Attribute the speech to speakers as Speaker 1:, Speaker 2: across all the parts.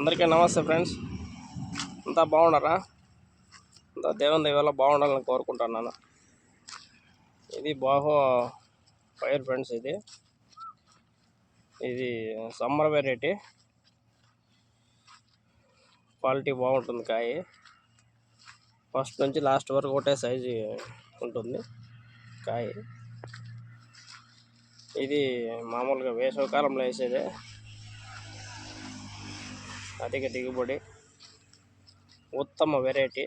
Speaker 1: అందరికీ నమస్తే ఫ్రెండ్స్. అంతా బాగున్నారా? అంతా దేవుని దయవల్ల బాగుండాలని కోరుకుంటున్నాను ఇది బాహో ఫైర్ ఫ్రెండ్స్ ఇది. ఇది సమ్మర్ వెరైటీ. క్వాలిటీ బాగుంటుంది కాయ. ఫస్ట్ నుంచి లాస్ట్ వరకు ఒకటే సైజు ఉంటుంది కాయ. ఇది మామూలుగా వేసవికాలంలో వేసేదే. అధిక దిగుబడి ఉత్తమ వెరైటీ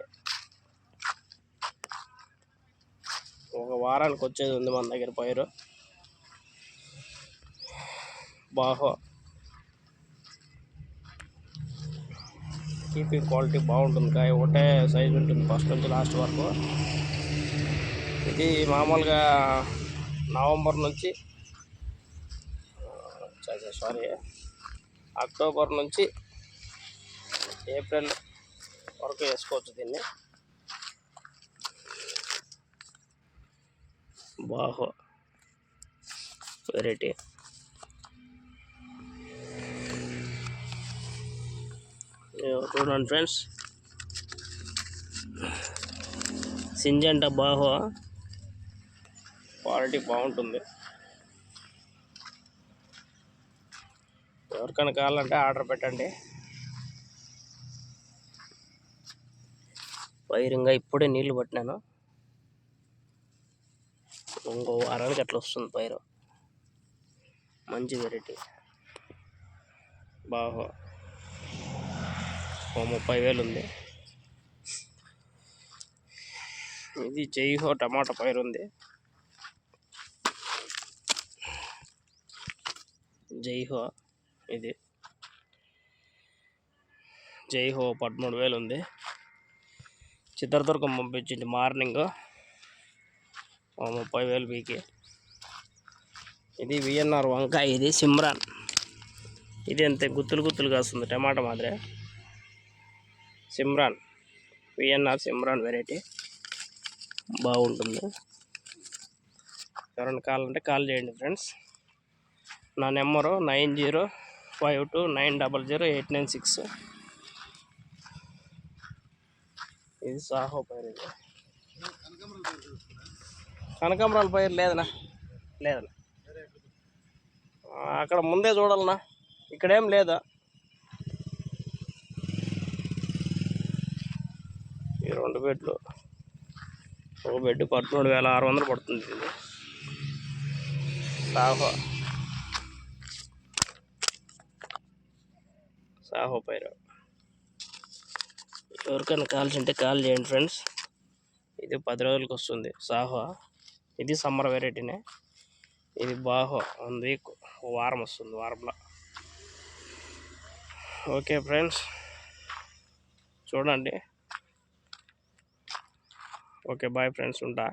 Speaker 1: ఒక వారానికి వచ్చేది ఉంది మన దగ్గర పైరు బాహో కీపింగ్ క్వాలిటీ బాగుంటుంది కాయ ఒకటే సైజు ఉంటుంది ఫస్ట్ నుంచి లాస్ట్ వరకు ఇది మామూలుగా నవంబర్ నుంచి సారీ అక్టోబర్ నుంచి ఏప్రిల్ వరకు వేసుకోవచ్చు దీన్ని. బాహో. వెరైటీ. చూడండి ఫ్రెండ్స్. సింజంట బాహో. క్వాలిటీ బాగుంటుంది. ఎవరికైనా కావాలంటే ఆర్డర్ పెట్టండి. వైరింగ్గా ఇప్పుడే నీళ్ళు పట్టినాను. ఇంకో వారానికి అట్లా వస్తుంది పైరు మంచి వెరైటీ బాహో. ఓ ముప్పై వేలు ఉంది. ఇది జైహో టమాటా పైరు ఉంది. జైహో ఇది. జైహో పదమూడు వేలు ఉంది. చిత్రదుర్గం పంపించింది మార్నింగ్. ముప్పై వేలు పీకి. ఇది విఎన్ఆర్ వంకాయ ఇది సిమ్రాన్. ఇది అంతే గుత్తులు గుత్తులు కాస్తుంది టమాటా మాదిరే. Simran VNR Simran variety. బాగుంటుంది. ఎవరైనా కావాలంటే కాల్ చేయండి ఫ్రెండ్స్. నా number nine zero five two nine double zero eight nine six. ఇది సాహో పైరు ఇది. కనకాంబరాల పైరు లేదనా? లేదనా? అక్కడ ముందే చూడాలనా? ఇక్కడేం లేదా? ఈ రెండు బెడ్లు. ఒక బెడ్ పదమూడు వేల ఆరు వందలు పడుతుంది ఇది. సాహో. సాహో పైరు. ఎవరికైనా కాల్సి ఉంటే కాల్ చేయండి ఫ్రెండ్స్. ఇది పది రోజులకి వస్తుంది. సాహో. ఇది సమ్మర్ వెరైటీనే. ఇది బాహో వన్ వీక్ వారం వస్తుంది వారంలో. Okay friends. చూడండి. ఓకే బాయ్ ఫ్రెండ్స్ ఉంటా.